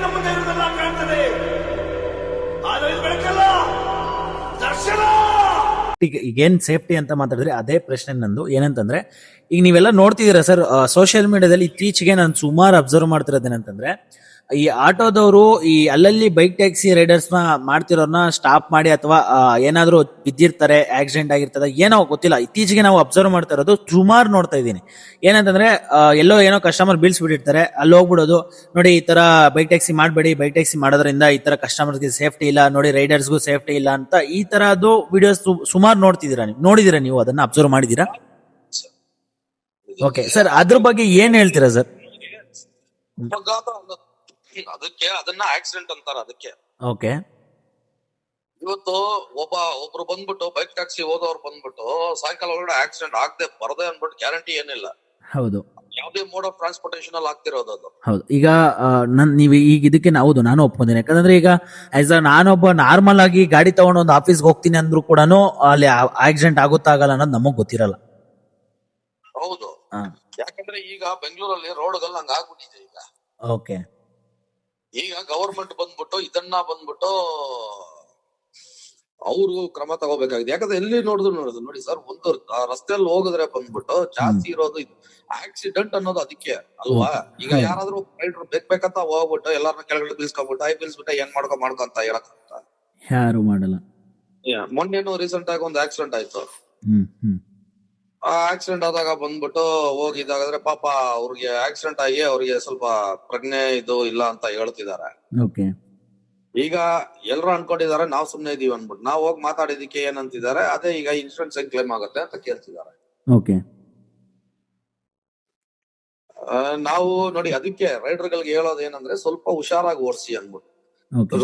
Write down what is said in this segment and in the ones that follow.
ಕಣ್ಣ ಮುಂದೆ ಇರುವುದೆಲ್ಲ ಕಾಣ್ತದೆ. ಆದರೆ ಇದು ಬೆಳಕಲ್ಲ. ದರ್ಶನ! ಈಗ ಈಗೇನ್ ಸೇಫ್ಟಿ ಅಂತ ಮಾತಾಡಿದ್ರೆ ಅದೇ ಪ್ರಶ್ನೆ ನಂದು. ಏನಂತಂದ್ರೆ, ಈಗ ನೀವೆಲ್ಲ ನೋಡ್ತಿದ್ದೀರಾ ಸರ್ ಸೋಷಿಯಲ್ ಮೀಡಿಯಾದಲ್ಲಿ ಇತ್ತೀಚೆಗೆ ನಾನು ಸುಮಾರು ಅಬ್ಸರ್ವ್ ಮಾಡ್ತಿರೋದೇನಂತಂದ್ರೆ ಈ ಆಟೋದವರು ಈ ಅಲ್ಲಲ್ಲಿ ಬೈಕ್ ಟ್ಯಾಕ್ಸಿ ರೈಡರ್ಸ್ನ ಮಾಡ್ತಿರೋರ್ನ ಸ್ಟಾಪ್ ಮಾಡಿ ಅಥವಾ ಏನಾದ್ರು ಬಿದ್ದಿರ್ತಾರೆ ಆಕ್ಸಿಡೆಂಟ್ ಆಗಿರ್ತದೆ, ಏನೋ ಗೊತ್ತಿಲ್ಲ. ಇತ್ತೀಚೆಗೆ ನಾವು ಅಬ್ಸರ್ವ್ ಮಾಡ್ತಾ ಇರೋದು ಸುಮಾರು ನೋಡ್ತಾ ಇದ್ದೀನಿ. ಏನಂತಂದ್ರೆ ಎಲ್ಲೋ ಏನೋ ಕಸ್ಟಮರ್ ಬಿಲ್ಸ್ ಬಿಟ್ಟಿರ್ತಾರೆ, ಅಲ್ಲಿ ಹೋಗ್ಬಿಡೋದು. ನೋಡಿ, ಈ ತರ ಬೈಕ್ ಟ್ಯಾಕ್ಸಿ ಮಾಡಬೇಡಿ ಬೈಕ್ ಟ್ಯಾಕ್ಸಿ ಮಾಡೋದ್ರಿಂದ ಈ ತರ ಕಸ್ಟಮರ್ಸ್ಗೆ ಸೇಫ್ಟಿ ಇಲ್ಲ, ನೋಡಿ ರೈಡರ್ಸ್ಗೂ ಸೇಫ್ಟಿ ಇಲ್ಲ ಅಂತ ಈ ತರದ್ದು ವಿಡಿಯೋಸ್ ಸುಮಾರು ನೋಡ್ತಿದ್ದೀರಾ ನೀವು? ನೋಡಿದೀರಾ ನೀವು ಅದನ್ನ? ಅಬ್ಸರ್ವ್ ಮಾಡಿದೀರಾ ಓಕೆ ಸರ್ ಅದ್ರ ಬಗ್ಗೆ ಏನ್ ಹೇಳ್ತೀರಾ ಸರ್ ಅದಕ್ಕೆ ಅದನ್ನ ಆಕ್ಸಿಡೆಂಟ್ ಅಂತಾರ ಅದಕ್ಕೆ. ಓಕೆ. ಇವತ್ತು ಒಬ್ಬ ಒಬ್ರು ಬಂದ್ಬಿಟ್ಟು ಬೈಕ್ ಟ್ಯಾಕ್ಸಿ ಹೋದವ್ರು ಬಂದ್ಬಿಟ್ಟು ಸಾಯಂಕಾಲ ಒಳಗಡೆ ಆಕ್ಸಿಡೆಂಟ್ ಆಗದೆ ಬರದೆ ಅನ್ಬಿಟ್ಟು ಗ್ಯಾರಂಟಿ ಏನಿಲ್ಲ. ಹೌದು. ಯಾವುದೇ ಮೋಡ್ ಆಫ್ ಟ್ರಾನ್ಸ್ಪೋರ್ಟೇಷನ್ ಅಲ್ಲಿ ಆಗ್ತಿರೋದು ಅದು. ಹೌದು. ಈಗ ನನ್ ನೀವು ಈಗ ಇದಕ್ಕೆ ನಾ- ಹೌದು ನಾನು ಒಪ್ಕೊಂಡಿನಿ ಯಾಕಂದ್ರೆ ಈಗ ಆಸ್ ಅ ನಾನೊಬ್ಬ ನಾರ್ಮಲ್ ಆಗಿ ಗಾಡಿ ತಗೊಂಡು ಒಂದು ಆಫೀಸ್ಗೆ ಹೋಗ್ತೀನಿ ಅಂದ್ರೂ ಕೂಡ ಅಲ್ಲಿ ಆಕ್ಸಿಡೆಂಟ್ ಆಗುತ್ತಾಗಲ್ಲ ಅನ್ನೋದು ನಮಗ್ ಗೊತ್ತಿರಲ್ಲ. ಹೌದು. ಹಾ. ಯಾಕಂದ್ರೆ ಈಗ ಬೆಂಗಳೂರಲ್ಲಿ ರೋಡ್ಗಳು ಹಂಗ ಆಗ್ಬಿಟ್ಟಿದೆ ಈಗ. ಓಕೆ. ಈಗ ಗವರ್ಮೆಂಟ್ ಬಂದ್ಬಿಟ್ಟು ಇದನ್ನ ಬಂದ್ಬಿಟ್ಟು ಅವರು ಕ್ರಮ ತಗೋಬೇಕಾಗಿದೆ. ಯಾಕಂದ್ರೆ ಎಲ್ಲಿ ನೋಡಿದ್ರು ನೋಡಿದ್ರು. ನೋಡಿ ಸರ್ ಒಂದು ರಸ್ತೆಯಲ್ಲಿ ಹೋಗಿದ್ರೆ ಬಂದ್ಬಿಟ್ಟು ಜಾಸ್ತಿ ಇರೋದು ಆಕ್ಸಿಡೆಂಟ್ ಅನ್ನೋದು ಅದಕ್ಕೆ ಅಲ್ವಾ? ಈಗ. ಯಾರಾದ್ರೂ ರೈಡ್ರು ಬೇಕ್ ಬೇಕಂತ ಹೋಗ್ಬಿಟ್ಟು ಎಲ್ಲಾರನ್ನ ಕೆಳಗಡೆ ಬೀಳ್ಸ್ಕೊಂಡ್ಬಿಟ್ಟು ಐ ಬೀಳ್ಸ್ಬಿಟ್ಟು ಏನ್ ಮಾಡ್ಕೊ ಮಾಡ್ಕೊ ಅಂತ ಹೇಳಕ್ ಯಾರು ಮಾಡಲ್ಲ. ಮೊನ್ನೆನೋ ರೀಸೆಂಟ್ ಆಗಿ ಒಂದು ಆಕ್ಸಿಡೆಂಟ್ ಆಯ್ತು. ಹ್ಮ್ ಹ್ಮ್. ಆ ಆಕ್ಸಿಡೆಂಟ್ ಆದಾಗ ಬಂದ್ಬಿಟ್ಟು ಹೋಗಿದ್ದಾಗಾದ್ರೆ ಪಾಪ ಅವ್ರಿಗೆ ಆಕ್ಸಿಡೆಂಟ್ ಆಗಿ ಅವ್ರಿಗೆ ಸ್ವಲ್ಪ ಪ್ರಜ್ಞೆ ಇದು ಇಲ್ಲ ಅಂತ ಹೇಳ್ತಿದ್ದಾರೆ. ಓಕೆ. ಈಗ ಎಲ್ರು ಅನ್ಕೊಂಡಿದ್ದಾರೆ ನಾವ್ ಸುಮ್ನೆ ಇದೀವಿ ಅನ್ಬಿಟ್ಟು ನಾವ್ ಹೋಗಿ ಮಾತಾಡಿದಕ್ಕೆ ಏನಂತಿದ್ದಾರೆ ಅದೇ ಈಗ ಇನ್ಶೂರೆನ್ಸ್ ಹೆಂಗ್ ಕ್ಲೇಮ್ ಆಗುತ್ತೆ ಅಂತ ಕೇಳ್ತಿದ್ದಾರೆ. ಓಕೆ. ನಾವು ನೋಡಿ ಅದಕ್ಕೆ ರೈಡರ್ ಗಳಿಗೆ ಹೇಳೋದು ಏನಂದ್ರೆ ಸ್ವಲ್ಪ ಹುಷಾರಾಗಿ ಓಡಿಸಿ ಅನ್ಬಿಟ್ಟು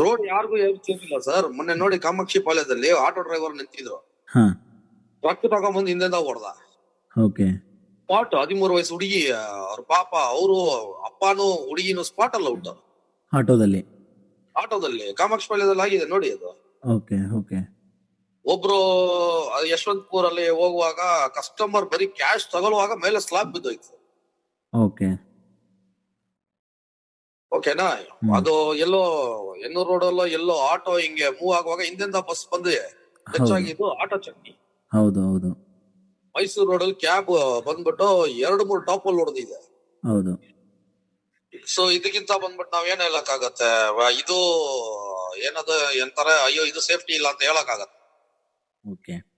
ರೋಡ್ ಯಾರಿಗೂ ಹೇಳ್ತಿರ್ಲಿಲ್ಲ ಸರ್ ಮೊನ್ನೆ ನೋಡಿ ಕಾಮಾಕ್ಷಿ ಪಾಳ್ಯದಲ್ಲಿ ಆಟೋ ಡ್ರೈವರ್ ನಿಂತಿದ್ರು. ಟ್ರಕ್ ತಗೊಂಡ್ಬಂದು ಹಿಂದೆ ಹೊಡೆದ ಓಕೆ. ಸ್ಪಾಟ್ ಹದಿಮೂರು ವಯಸ್ಸು ಹುಡುಗಿ ಅವ್ರ ಪಾಪ ಅವರು ಅಪ್ಪನೂ ಹುಡುಗಿನೂ ಸ್ಪಾಟ್ ಅಲ್ಲ ಉಂಟು ಆಟೋದಲ್ಲಿ. ಆಟೋದಲ್ಲಿ ಕಾಮಾಕ್ಷಿ ಪಾಳ್ಯದಲ್ಲಿ ಆಗಿದೆ ನೋಡಿ ಅದು. Okay okay. ಒಬ್ರು ಯಶವಂತಪುರ್ ಅಲ್ಲಿ ಹೋಗುವಾಗ ಕಸ್ಟಮರ್ ಬರೀ ಕ್ಯಾಶ್ ತಗೊಳ್ಳುವಾಗ ಮೇಲೆ ಸ್ಲಾಬ್ ಬಿದ್ದೋಯ್ತು. ಓಕೆ. ಓಕೆನಾ. ಅದು ಎಲ್ಲೋ ಎನ್ನೂರು ರೋಡ್ ಅಲ್ಲೋ ಎಲ್ಲೋ ಆಟೋ ಹಿಂಗೆ ಮೂವ್ ಆಗುವಾಗ ಹಿಂದೆಂದ ಬಸ್ ಬಂದು ಹೆಚ್ಚಾಗಿದ್ದು ಆಟೋ ಚಟ್ನಿ ಹೌದು ಹೌದು. ಮೈಸೂರು ರೋಡ್ ಅಲ್ಲಿ ಕ್ಯಾಬ್ ಬಂದ್ಬಿಟ್ಟು ಎರಡು ಮೂರು ಟಾಪ್ ಅಲ್ಲಿ ಹೊಡೆದಿದೆ. ಹೌದು. ಸೊ ಇದಕ್ಕಿಂತ ಬಂದ್ಬಿಟ್ಟು ನಾವ್ ಏನ್ ಹೇಳಕ್ಕಾಗತ್ತೆ? ಆಗತ್ತೆ ಇದು ಏನದು ಎಂತಾರ ಅಯ್ಯೋ ಇದು ಸೇಫ್ಟಿ ಇಲ್ಲ ಅಂತ ಹೇಳಕ್ಕಾಗತ್ತೆ. ಓಕೆ.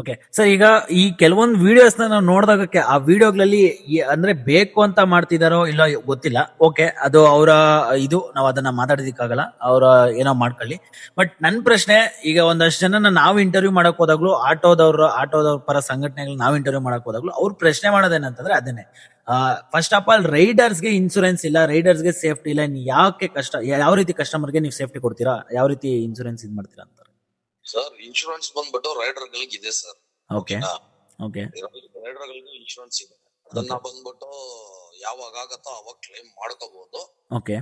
ಓಕೆ ಸರ್ ಈಗ ಈ ಕೆಲವೊಂದು ವಿಡಿಯೋಸ್ ನಾವು ನೋಡಿದಾಗ ಆ ವಿಡಿಯೋಗಳಲ್ಲಿ ಅಂದ್ರೆ ಬೇಕು ಅಂತ ಮಾಡ್ತಿದಾರೋ ಇಲ್ಲ ಗೊತ್ತಿಲ್ಲ. ಓಕೆ ಅದು ಅವರ ಇದು ನಾವು ಅದನ್ನ ಮಾತಾಡೋದಕ್ಕಾಗಲ್ಲ. ಅವರ ಏನೋ ಮಾಡ್ಕೊಳ್ಳಿ. ಬಟ್ ನನ್ನ ಪ್ರಶ್ನೆ, ಈಗ ಒಂದಷ್ಟು ಜನ ನಾವು ಇಂಟರ್ವ್ಯೂ ಮಾಡಕ್ ಹೋದಾಗ್ಲೂ, ಆಟೋದವ್ರ ಆಟೋದವ್ರ ಪರ ಸಂಘಟನೆಗಳು ನಾವು ಇಂಟರ್ವ್ಯೂ ಮಾಡಕ್ ಹೋದಾಗ್ಲೂ ಅವ್ರು ಪ್ರಶ್ನೆ ಮಾಡೋದೇನಂತಂದ್ರೆ ಅದನ್ನೇ. ಫಸ್ಟ್ ಆಫ್ ಆಲ್ ರೈಡರ್ಸ್ಗೆ ಇನ್ಸೂರೆನ್ಸ್ ಇಲ್ಲ ರೈಡರ್ಸ್ಗೆ ಸೇಫ್ಟಿ ಇಲ್ಲ ಯಾಕೆ ಕಷ್ಟ, ಯಾವ ರೀತಿ ಕಸ್ಟಮರ್ಗೆ ನೀವು ಸೇಫ್ಟಿ ಕೊಡ್ತೀರಾ, ಯಾವ ರೀತಿ ಇನ್ಸೂರೆನ್ಸ್ ಇದು ಮಾಡ್ತೀರಾ ಅಂತ. ಸರ್ ಇನ್ಶೂರೆನ್ಸ್ ಬಂದ್ಬಿಟ್ಟು ರೈಡರ್ ಗಳಿಗೆ ಇದೆ ಸರ್. ಓಕೆ ಓಕೆ ರೈಡರ್ ಗಳಿಗೆ ಇನ್ಶೂರೆನ್ಸ್ ಇದೆ. ಅದನ್ನ ಬಂದ್ಬಿಟ್ಟು ಯಾವಾಗ ಆಗತ್ತೋ ಅವಾಗ ಕ್ಲೈಮ್ ಮಾಡ್ಕೋಬಹುದು ಓಕೆ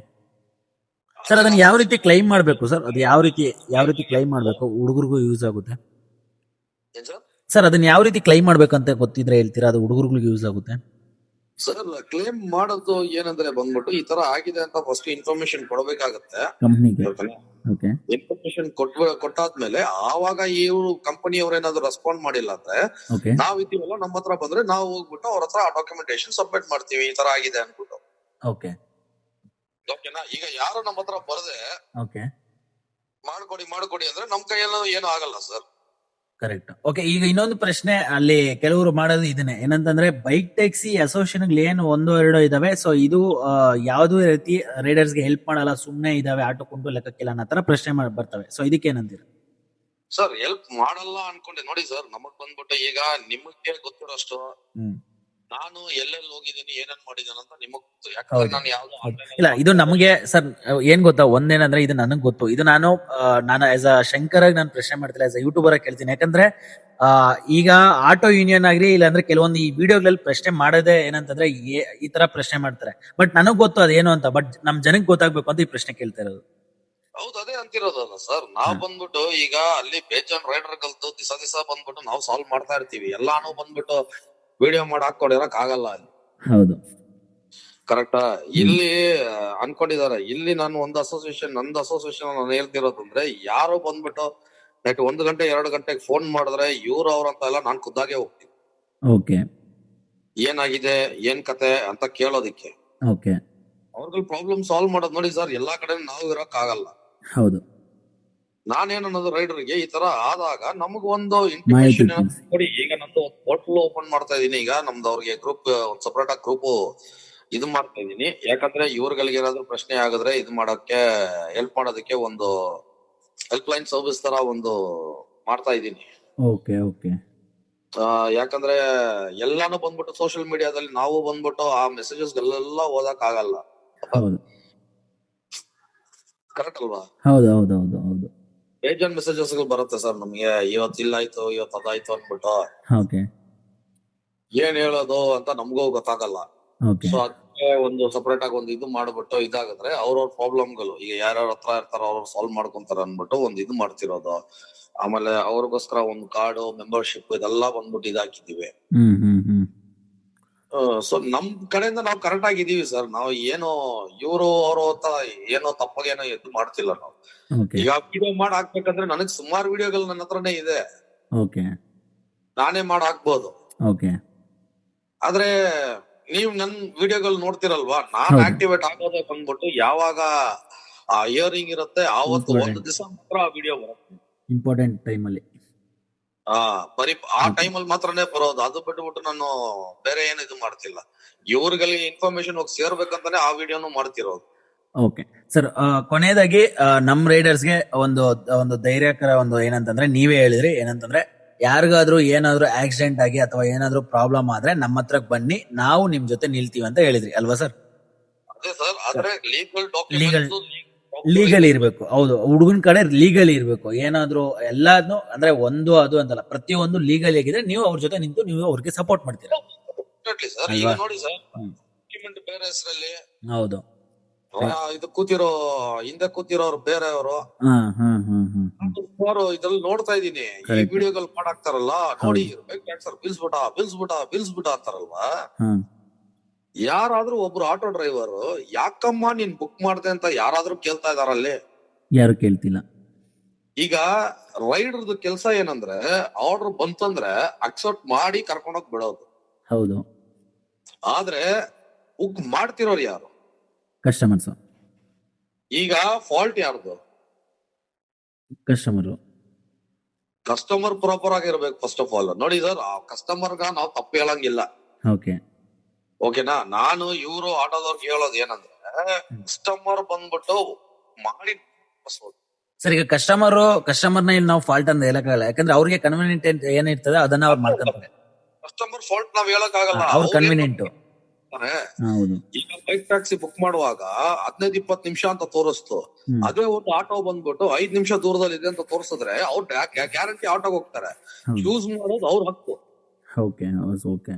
ಸರ್ ಅದನ್ನ ಯಾವ ರೀತಿ ಕ್ಲೈಮ್ ಮಾಡಬೇಕು ಸರ್? ಅದು ಯಾವ ರೀತಿ ಯಾವ ರೀತಿ ಕ್ಲೈಮ್ ಮಾಡಬೇಕು? ಹುಡುಗರಿಗೂ ಯೂಸ್ ಆಗುತ್ತೆ? ಏನ್ ಸರ್? ಸರ್ ಅದನ್ನ ಯಾವ ರೀತಿ ಕ್ಲೈಮ್ ಮಾಡ್ಬೇಕಂತ ಗೊತ್ತಿದ್ರೆ ಹೇಳ್ತೀರಾ? ಅದು ಹುಡುಗರಿಗೂ ಯೂಸ್ ಆಗುತ್ತೆ? ಸರ್ ಕ್ಲೇಮ್ ಮಾಡೋದು ಏನಂದ್ರೆ ಬಂದ್ಬಿಟ್ಟು ಈ ತರ ಆಗಿದೆ ಅಂತ ಫಸ್ಟ್ ಇನ್ಫಾರ್ಮೇಶನ್ ಕೊಡಬೇಕಾಗತ್ತೆ. ಕಂಪ್ನಿಗೆ ಇನ್ಫಾರ್ಮೇಶನ್ ಕೊಟ್ ಕೊಟ್ಟಾದ್ಮೇಲೆ ಆವಾಗ ಇವರು ಕಂಪನಿ ಏನಾದ್ರು ರೆಸ್ಪಾಂಡ್ ಮಾಡಿಲ್ಲ ಅಂದ್ರೆ ಓಕೆ ನಾವ್ ಇದೀವಲ್ಲ ನಮ್ಮ ಹತ್ರ ಬಂದ್ರೆ ನಾವು ಹೋಗ್ಬಿಟ್ಟು ಅವ್ರ ಹತ್ರ ಡಾಕ್ಯುಮೆಂಟೇಶನ್ ಸಬ್ಮಿಟ್ ಮಾಡ್ತೀವಿ ಈ ತರ ಆಗಿದೆ ಅನ್ಬಿಟ್ಟು ಓಕೆ ಓಕೆನಾ ಈಗ ಯಾರು ನಮ್ಮ ಹತ್ರ ಬರದೆ ಓಕೆ ಮಾಡ್ಕೊಡಿ ಮಾಡ್ಕೊಡಿ ಅಂದ್ರೆ ನಮ್ ಕೈಯಲ್ಲೂ ಏನು ಆಗಲ್ಲ ಸರ್ ಕರೆಕ್ಟ್ ಓಕೆ ಈಗ ಇನ್ನೊಂದು ಪ್ರಶ್ನೆ ಅಲ್ಲಿ ಕೆಲವರು ಮಾಡೋದು ಇದನ್ನೇ. ಏನಂತಂದ್ರೆ ಬೈಕ್ ಟ್ಯಾಕ್ಸಿ ಅಸೋಸಿಯೇಷನ್ ಏನು ಒಂದು ಎರಡು ಇದಾವೆ. ಸೊ ಇದು ಯಾವುದೇ ರೀತಿ ರೈಡರ್ಸ್ಗೆ ಹೆಲ್ಪ್ ಮಾಡಲ್ಲ ಸುಮ್ಮನೆ ಇದಾವೆ ಆಟೋ ಕೊಂಡು ಲೆಕ್ಕಕ್ಕಿಲ್ಲ ಅನ್ನೋ ತರ ಪ್ರಶ್ನೆ ಮಾಡಿ ಬರ್ತವೆ. ಸೊ ಇದಕ್ಕೆ ಏನಂತೀರ? ಸರ್ ಹೆಲ್ಪ್ ಮಾಡಲ್ಲ ಅನ್ಕೊಂಡೆ. ನೋಡಿ ಸರ್ ನಮಗ್ ಬಂದ್ಬಿಟ್ಟು ಈಗ ನಿಮಗೆ ಗೊತ್ತಿರೋಷ್ಟು ನಾನು ಎಲ್ಲೆಲ್ಲಿ ಹೋಗಿದ್ದೀನಿ ಏನನ್ ಮಾಡಿದ್ದೀನಿ ಅಂತ ನಿಮಗ್ ಗೊತ್ತು. ಯಾಕಂದ್ರೆ ನಾನು ಯಾವ್ದು ಇಲ್ಲ ಇದು ನಮಗೆ ಸರ್ ಏನ್ ಗೊತ್ತಾ? ಒಂದೇನಂದ್ರೆ ಇದು ನನಗ್ ಗೊತ್ತು. ಇದು ನಾನು ಆ, ನಾನು ಆಸ್ ಅ ಶಂಕರ್ ಆಗಿ ನಾನು ಪ್ರಶ್ನೆ ಮಾಡ್ತಿಲ್ಲ ಆಸ್ ಅ ಯೂಟ್ಯೂಬರ್ ಆಗಿ ಕೇಳ್ತೀನಿ. ಯಾಕಂದ್ರೆ ಆ, ಈಗ ಆಟೋ ಯೂನಿಯನ್ ಆಗ್ಲಿ ಇಲ್ಲ ಅಂದ್ರೆ ಕೆಲವೊಂದು ಈ ವಿಡಿಯೋಗಳಲ್ಲಿ ಪ್ರಶ್ನೆ ಮಾಡೋದೇ ಏನಂತಂದ್ರೆ ಏ- ಈ ತರ ಪ್ರಶ್ನೆ ಮಾಡ್ತಾರೆ. ಬಟ್ ನನಗ್ ಗೊತ್ತು ಅದೇನು ಅಂತ. ಬಟ್ ನಮ್ ಜನಕ್ಕೆ ಗೊತ್ತಾಗ್ಬೇಕು ಅಂತ ಈ ಪ್ರಶ್ನೆ ಕೇಳ್ತಾ ಇರೋದು. ಹೌದು ಅದೇ ಅಂತಿರೋದಲ್ಲ ಸರ್. ನಾವ್ ಬಂದ್ಬಿಟ್ಟು ಈಗ ಅಲ್ಲಿ ಬೇಜಾನ್ ರೈಡರ್ ಕಲ್ತು ದಿಸ ದಿಸ ಬಂದ್ಬಿಟ್ಟು ನಾವು ಸಾಲ್ವ್ ಮಾಡ್ತಾ ಇರ್ತೀವಿ. ಎಲ್ಲಾನು ಬಂದ್ಬಿಟ್ಟು ವಿಡಿಯೋ ಮಾಡಿ ಹಾಕೊಂಡಿರಕ್ ಆಗಲ್ಲ ಅಲ್ಲಿ. ಹೌದು. ಕರೆಕ್ಟಾ ಇಲ್ಲಿ ಅನ್ಕೊಂಡಿದಾರೆ. ಇಲ್ಲಿ ನಾನು ಒಂದು ಅಸೋಸಿಯೇಷನ್ ನಂದು ಅಸೋಸಿಯೇಷನ್ ನಾನು ಹೇಳ್ತಿರೋದಂದ್ರೆ ಅಂದ್ರೆ ಯಾರೋ ಬಂದ್ಬಿಟ್ಟು ನೈಟ್ ಒಂದು ಗಂಟೆ ಎರಡು ಗಂಟೆಗೆ ಫೋನ್ ಮಾಡಿದ್ರೆ ಇವ್ರು ಅವ್ರ ಅಂತ ಎಲ್ಲ ನಾನ್ ಖುದ್ದಾಗೆ ಹೋಗ್ತೀನಿ. ಓಕೆ. ಏನಾಗಿದೆ? ಏನ್ ಕತೆ? ಅಂತ ಕೇಳೋದಿಕ್ಕೆ. ಓಕೆ. ಅವ್ರಗಳ ಪ್ರಾಬ್ಲಮ್ ಸಾಲ್ವ್ ಮಾಡೋದು ನೋಡಿ ಸರ್ ಎಲ್ಲಾ ಕಡೆ ನಾವು ಇರೋಕ್ ಆಗಲ್ಲ. ಹೌದು. ನಾನೇನ್ ಅನ್ನೋದು ರೈಡರ್ಗೆ ಈ ತರ ಆದಾಗ ನಮಗ್ ಒಂದು ಇಂಟಿಮೇಶನ್. ನೋಡಿ ಈಗ ನಂದು ಪೋರ್ಟಲ್ ಓಪನ್ ಮಾಡ್ತಾ ಇದೀನಿ ಈಗ ನಮ್ದು ಅವ್ರಿಗೆ ಗ್ರೂಪ್ ಒಂದ್ ಸಪರೇಟ್ ಆಗಿ ಗ್ರೂಪ್ ಇದು ಮಾಡ್ತಾ ಇದೀನಿ. ಯಾಕಂದ್ರೆ ಇವ್ರಗಳಿಗೆ ಏನಾದ್ರು ಪ್ರಶ್ನೆ ಆಗಿದ್ರೆ ಇದು ಮಾಡಕ್ಕೆ ಹೆಲ್ಪ್ ಮಾಡೋದಕ್ಕೆ ಒಂದು ಹೆಲ್ಪ್ ಲೈನ್ ಸರ್ವಿಸ್ ತರ ಒಂದು ಮಾಡ್ತಾ ಇದೀನಿ. ಓಕೆ ಓಕೆ ಆ, ಯಾಕಂದ್ರೆ ಎಲ್ಲಾನು ಬಂದ್ಬಿಟ್ಟು ಸೋಷಿಯಲ್ ಮೀಡಿಯಾದಲ್ಲಿ ನಾವು ಬಂದ್ಬಿಟ್ಟು ಆ ಮೆಸೇಜಸ್ ಎಲ್ಲ ಓದಕ್ ಆಗಲ್ಲ ಕರೆಕ್ಟ್ ಅಲ್ವಾ? ಹೌದು ಹೌದು ಹೌದು. ಹೌದು ಬೇಜಾನ್ ಮೆಸೇಜಸ್ ಬರುತ್ತೆ ಸರ್ ನಮ್ಗೆ. ಇವತ್ತು ಇಲ್ಲಾಯ್ತು ಇವತ್ತು ಅದಾಯ್ತು ಅನ್ಬಿಟ್ಟು ಓಕೆ ಏನ್ ಹೇಳೋದು ಅಂತ ನಮಗೂ ಗೊತ್ತಾಗಲ್ಲ. ಓಕೆ ಸೊ ಅದಕ್ಕೆ ಒಂದು ಸಪರೇಟ್ ಆಗಿ ಒಂದು ಇದು ಮಾಡ್ಬಿಟ್ಟು ಇದಾಗಿದ್ರೆ ಅವ್ರವ್ರ ಪ್ರಾಬ್ಲಮ್ಗಳು ಈಗ ಯಾರ್ಯಾರ ಹತ್ರ ಇರ್ತಾರ ಅವ್ರು ಸಾಲ್ವ್ ಮಾಡ್ಕೊಂತಾರ ಅನ್ಬಿಟ್ಟು ಒಂದು ಇದು ಮಾಡ್ತಿರೋದು. ಆಮೇಲೆ ಅವ್ರಿಗೋಸ್ಕರ ಒಂದು ಕಾರ್ಡು ಮೆಂಬರ್ಶಿಪ್ ಇದೆಲ್ಲ ಬಂದ್ಬಿಟ್ಟು ಇದಾಕಿದೀವಿ ಹ್ಮ್ ಹ್ಮ್. ಸೊ ನಮ್ ಕಡೆಯಿಂದ ನಾವು ಕರೆಕ್ಟ್ ಆಗಿದೀವಿ ಸರ್ ನಾವು ಏನು ಇವರು ಅವರು ಅಂತ ಏನೋ ತಪ್ಪಾಗೇನೋ ಎದ್ದು ಮಾಡ್ತಿಲ್ಲ ನಾವು. ಈಗ ವಿಡಿಯೋ ಮಾಡಿ ಹಾಕ್ಬೇಕಂದ್ರೆ ನನಗ್ ಸುಮಾರು ವಿಡಿಯೋಗಳು ನನ್ನ ಹತ್ರನೇ ಇದೆ. ಓಕೆ ನಾನೇ ಮಾಡಿ ಹಾಕ್ಬೋದು. ಓಕೆ ಆದ್ರೆ ನೀವ್ ನನ್ ವಿಡಿಯೋಗಳು ನೋಡ್ತಿರಲ್ವಾ? ನಾನ್ ಆಕ್ಟಿವೇಟ್ ಆಗೋದೇ ಬಂದ್ಬಿಟ್ಟು ಯಾವಾಗ ಆ ಇಯರಿಂಗ್ ಇರುತ್ತೆ ಆವತ್ತು. ಒಂದು ದಿವಸ ಮಾತ್ರ ಆ ವಿಡಿಯೋ ಬರುತ್ತೆ. ಇಂಪಾರ್ಟೆಂಟ್ ಟೈಮ್ ಆ ಬರೀ ಆ ಟೈಮ್ ಟೈಮಲ್ಲಿ ಮಾತ್ರನೇ ಬರೋದು. ಅದು ಬಿಟ್ಬಿಟ್ಟು ನಾನು ಬೇರೆ ಏನು ಇದು ಮಾಡ್ತಿಲ್ಲ. ಇವ್ರಿಗೆ ಇನ್ಫಾರ್ಮೇಶನ್ ಹೋಗಿ ಸೇರ್ಬೇಕಂತಾನೆ ಆ ವಿಡಿಯೋನು ಮಾಡ್ತಿರೋದು. ಓಕೆ. ಸರ್ ಕೊನೆಯದಾಗಿ ನಮ್ಮ ನಮ್ ರೈಡರ್ಸ್ಗೆ ಒಂದು ಒಂದು ಧೈರ್ಯಕರ ಒಂದು ಏನಂತಂದ್ರೆ ನೀವೇ ಹೇಳಿದ್ರಿ. ಏನಂತಂದ್ರೆ ಯಾರಿಗಾದ್ರೂ ಏನಾದ್ರೂ ಆಕ್ಸಿಡೆಂಟ್ ಆಗಿ ಅಥವಾ ಏನಾದ್ರೂ ಪ್ರಾಬ್ಲಮ್ ಆದ್ರೆ ನಮ್ಮ ಹತ್ರ ಬನ್ನಿ. ನಾವು ನಿಮ್ ಜೊತೆ ನಿಲ್ತೀವಿ ಅಂತ ಹೇಳಿದ್ರಿ. ಅಲ್ವಾ ಸರ್? ಅದೇ ಸರ್ ಆದ್ರೆ ಲೀಗಲ್. ಡಾಕ್ಯುಮೆಂಟ್ಸ್ ಲೀಗಲ್ ಇರ್ಬೇಕು. ಹೌದು. ಹುಡುಗನ ಕಡೆ ಲೀಗಲ್ ಇರ್ಬೇಕು. ಏನಾದ್ರು ಎಲ್ಲಾದ್ನು ಅಂದ್ರೆ ಒಂದು ಅದು ಅಂತಲ್ಲ. ಪ್ರತಿಯೊಂದು ಲೀಗಲ್ ಆಗಿದ್ರೆ ನೀವು ಅವ್ರ ಜೊತೆ ನಿಂತು ನೀವು ಅವ್ರಿಗೆ ಸಪೋರ್ಟ್ ಮಾಡ್ತೀರಾ. ಸರ್ ಈಗ ಅಲ್ವಾ? ನೋಡಿ ಸರ್ ಹ್ಮ್. ಡಾಕ್ಯುಮೆಂಟ್ ಬೇರೆ ಹೆಸರಲ್ಲಿ. ಹೌದು. ಇದು ಕೂತಿರೋ ಹಿಂದೆ ಕೂತಿರೋರು ಬೇರೆಯವರು ಹ್ಮ್ ಹ್ಮ್ ಹ್ಮ್ ಹ್ಮ್ ಹ್ಮ್. ಸುಮಾರು ಇದ್ರಲ್ಲಿ ನೋಡ್ತಾ ಇದೀನಿ ಈ Correct. ವಿಡಿಯೋಗಳು ಮಾಡಾಕ್ತಾರಲ್ಲ ನೋಡಿ ಸರ್ ಬಿಲ್ಸ್ಬಿಟ ಬಿಲ್ಸ್ಬಿಟ ಬಿಲ್ಸ್ಬಿಟ ಅಂತಾರಲ್ವಾ? ಹಾ ಯಾರಾದ್ರೂ ಒಬ್ರು ಆಟೋ ಡ್ರೈವರ್ ಯಾಕಮ್ಮ ನೀನ್ ಬುಕ್ ಮಾಡ್ದೆ ಅಂತ ಯಾರಾದ್ರೂ ಕೇಳ್ತಾ ಇದಾರಲ್ಲಿ ಯಾರು ಕೇಳ್ತಿಲ್ಲ. ಈಗ ರೈಡರ್ದು ಕೆಲಸ ಏನಂದ್ರೆ ಆರ್ಡರ್ ಬಂತಂದ್ರೆ ಅಕ್ಸೆಪ್ಟ್ ಮಾಡಿ ಕರ್ಕೊಂಡೋಗ್ ಬಿಡೋದು. ಹೌದು. ಆದ್ರೆ ಬುಕ್ ಮಾಡ್ತಿರೋರು ಯಾರು? ಕಸ್ಟಮರ್ಸ್ ಈಗ ಫಾಲ್ಟ್ ಯಾರ್ದು? ಕಸ್ಟಮರ್ ಕಸ್ಟಮರ್ ಪ್ರಾಪರ್ ಆಗಿರ್ಬೇಕು ಫಸ್ಟ್ ಆಫ್ ಆಲ್ ನೋಡಿ ಸರ್ ಆ ಕಸ್ಟಮರ್ಗ ನಾವು ತಪ್ಪು ಹೇಳಂಗಿಲ್ಲ. ಓಕೆ ಓಕೆನಾ? ನಾನು ಇವರು ಆಟೋದವ್ರಿಗೆ ಹೇಳೋದು ಏನಂದ್ರೆ ಕಸ್ಟಮರ್ ಬಂದ್ಬಿಟ್ಟು ಮಾಡಿ ಸರ್ ಈಗ ಕಸ್ಟಮರ್ ಕಸ್ಟಮರ್ನ ಇಲ್ಲಿ ನಾವು ಫಾಲ್ಟ್ ಅಂತ ಹೇಳಕ್ಕಾಗಲ್ಲ. ಯಾಕಂದ್ರೆ ಅವ್ರಿಗೆ ಕನ್ವಿನಿಯಂಟ್ ಏನಿರ್ತದೆ ಅದನ್ನ ಅವ್ರು ಮಾಡ್ಕೊಂತಾರೆ. ಕಸ್ಟಮರ್ ಫಾಲ್ಟ್ ನಾವ್ ಹೇಳಕ್ ಆಗಲ್ಲ ಅವ್ರ ಕನ್ವೀನಿಯಂಟ್ ಈಗ ಬೈಕ್ ಟ್ಯಾಕ್ಸಿ ಬುಕ್ ಮಾಡುವಾಗ ಹದಿನೈದು ಇಪ್ಪತ್ತು ನಿಮಿಷ ಅಂತ ತೋರಿಸ್ತು. ಅದೇ ಒಂದು ಆಟೋ ಬಂದ್ಬಿಟ್ಟು ಐದ್ ನಿಮಿಷ ದೂರದಲ್ಲಿ ಇದೆ ಅಂತ ತೋರಿಸಿದ್ರೆ ಅವ್ರು ಗ್ಯಾರಂಟಿ ಆಟೋಗೆ ಹೋಗ್ತಾರೆ. ಯೂಸ್ ಚೂಸ್ ಮಾಡೋದು ಅವ್ರ ಹಕ್ಕು. ಓಕೆ ಓಕೆ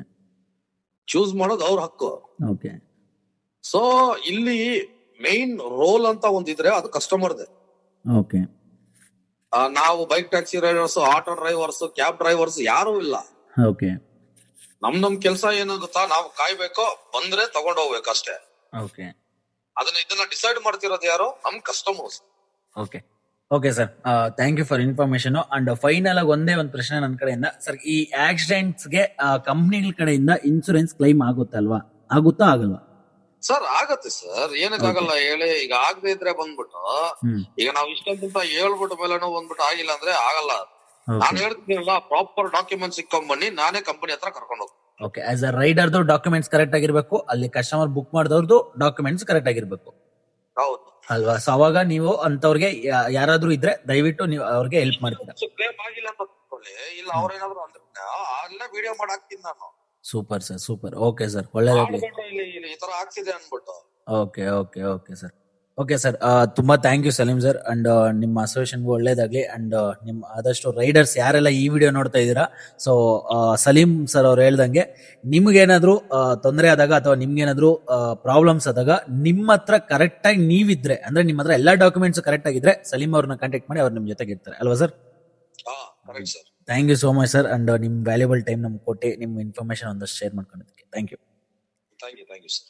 ಚೂಸ್ ಮಾಡೋದು ಅವ್ರ ಹಕ್ಕು. ಓಕೆ ಸೊ ಇಲ್ಲಿ ಮೇನ್ ರೋಲ್ ಅಂತ ಒಂದಿದ್ರೆ ಅದು ಕಸ್ಟಮರ್ದೆ ಓಕೆ ನಾವು bike taxi drivers auto drivers cab drivers ಯಾರು ಇಲ್ಲ. ಓಕೆ ನಮ್ ನಮ್ ಕೆಲಸ ಏನು ಗೊತ್ತಾ? ನಾವು ಕಾಯ್ಬೇಕು ಬಂದ್ರೆ ತಗೊಂಡ್ ಹೋಗ್ಬೇಕಷ್ಟೇ. ಓಕೆ ಅದನ್ನ ಇದನ್ನ ಡಿಸೈಡ್ ಮಾಡ್ತಿರೋದು ಯಾರು? ನಮ್ customers okay okay sir thank you for information and final ಆಗಿ ಒಂದೇ ಒಂದು ಪ್ರಶ್ನೆ ನನ್ನ ಕಡೆಯಿಂದ. ಸರ್ ಈ ಆಕ್ಸಿಡೆಂಟ್ಸ್ಗೆ ಕಂಪ್ನಿಗಳ ಕಡೆಯಿಂದ ಇನ್ಸೂರೆನ್ಸ್ ಕ್ಲೈಮ್ ಆಗುತ್ತಲ್ವಾ? ಆಗುತ್ತಾ ಆಗಲ್ವಾ? ಸರ್ ಆಗತ್ತೆ ಸರ್ ಏನಕ್ಕಾಗಲ್ಲ ಹೇಳಿ. ಈಗ ಆಗದೆ ಇದ್ರೆ ಬಂದ್ಬಿಟ್ಟು ಈಗ ನಾವು ಇಷ್ಟಂತ ಹೇಳ್ಬಿಟ್ಟು ಮೇಲೆನೂ ಬಂದ್ಬಿಟ್ಟು ಆಗಿಲ್ಲ ಅಂದ್ರೆ ಆಗಲ್ಲ. ನಾನು ಹೇಳ್ತಿದ್ದೀನಲ್ಲ ಪ್ರಾಪರ್ ಡಾಕ್ಯುಮೆಂಟ್ಸ್ ಬನ್ನಿ. ನಾನೇ ಕಂಪನಿ ಹತ್ರ ಕರ್ಕೊಂಡು ಹೋಗ್ತೀನಿ. ಓಕೆ ಆಸ್ ಅ ರೈಡರ್ದು ಡಾಕ್ಯುಮೆಂಟ್ಸ್ ಕರೆಕ್ಟ್ ಆಗಿರ್ಬೇಕು. ಅಲ್ಲಿ ಕಸ್ಟಮರ್ ಬುಕ್ ಮಾಡಿದವ್ರದ್ದು ಡಾಕ್ಯುಮೆಂಟ್ಸ್ ಕರೆಕ್ಟ್ ಆಗಿರ್ಬೇಕು. ಹೌದು. ಅಲ್ವಾ? ಸೊ ಅವಾಗ ನೀವು ಅಂತವ್ರಿಗೆ ಯಾರಾದ್ರೂ ಇದ್ರೆ ದಯವಿಟ್ಟು ನೀವು ಅವ್ರಿಗೆ ಹೆಲ್ಪ್ ಮಾಡ್ತೀರಾ? ಕ್ಲೇಮ್ ಆಗಿಲ್ಲ ಅಂತ ತಿಳ್ಕೊಳ್ಳಿ ಇಲ್ಲ ಅವ್ರೇನಾದ್ರು ಅಂದ್ರೆ ಅಲ್ಲೇ ವಿಡಿಯೋ ಮಾಡಿ ಹಾಕ್ತೀನಿ ನಾನು. Super sir super. Okay sir ಒಳ್ಳೆ ಮಾಡ್ಬಿಟ್ಟು ಇಲ್ಲಿ ಇಲ್ಲಿ ಈ ತರ ಆಗ್ತಿದೆ ಅನ್ಬಿಟ್ಟು okay okay okay sir. Okay sir ತುಂಬಾ thank you Salim sir and ನಿಮ್ಮ ಅಸೋಸಿಯೇಷನ್ಗೂ ಒಳ್ಳೇದಾಗ್ಲಿ. ಅಂಡ್ ನಿಮ್ಮ ಆದಷ್ಟು ರೈಡರ್ಸ್ ಯಾರೆಲ್ಲ ಈ ವಿಡಿಯೋ ನೋಡ್ತಾ ಇದ್ದೀರಾ? ಸೊ ಸಲೀಂ ಸರ್ ಅವ್ರು ಹೇಳ್ದಂಗೆ ನಿಮ್ಗೇನಾದ್ರೂ ತೊಂದರೆ ಆದಾಗ ಅಥವಾ ನಿಮ್ಗೇನಾದ್ರೂ ಪ್ರಾಬ್ಲಮ್ಸ್ ಆದಾಗ ನಿಮ್ಮ ಹತ್ರ ಕರೆಕ್ಟಾಗಿ ನೀವಿದ್ರೆ ಅಂದ್ರೆ ನಿಮ್ಮ ಹತ್ರ ಎಲ್ಲ ಡಾಕ್ಯುಮೆಂಟ್ಸ್ ಕರೆಕ್ಟ್ ಆಗಿದ್ರೆ ಸಲೀಂ ಅವ್ರನ್ನ ಕಾಂಟ್ಯಾಕ್ಟ್ ಮಾಡಿ ಅವ್ರು ನಿಮ್ಮ ಜೊತೆಗೆ ಇರ್ತಾರೆ. ಅಲ್ವಾ sir thank you so much sir and ನಿಮ್ಮ ವ್ಯಾಲ್ಯೂಬಲ್ ಟೈಮ್ ನಮ್ಗೆ ಕೊಟ್ಟು ನಿಮ್ಮ ಇನ್ಫಾರ್ಮೇಶನ್ ಒಂದಷ್ಟು share ಮಾಡ್ಕೊಂಡಿದ್ದಕ್ಕೆ. Thank you thank you thank you sir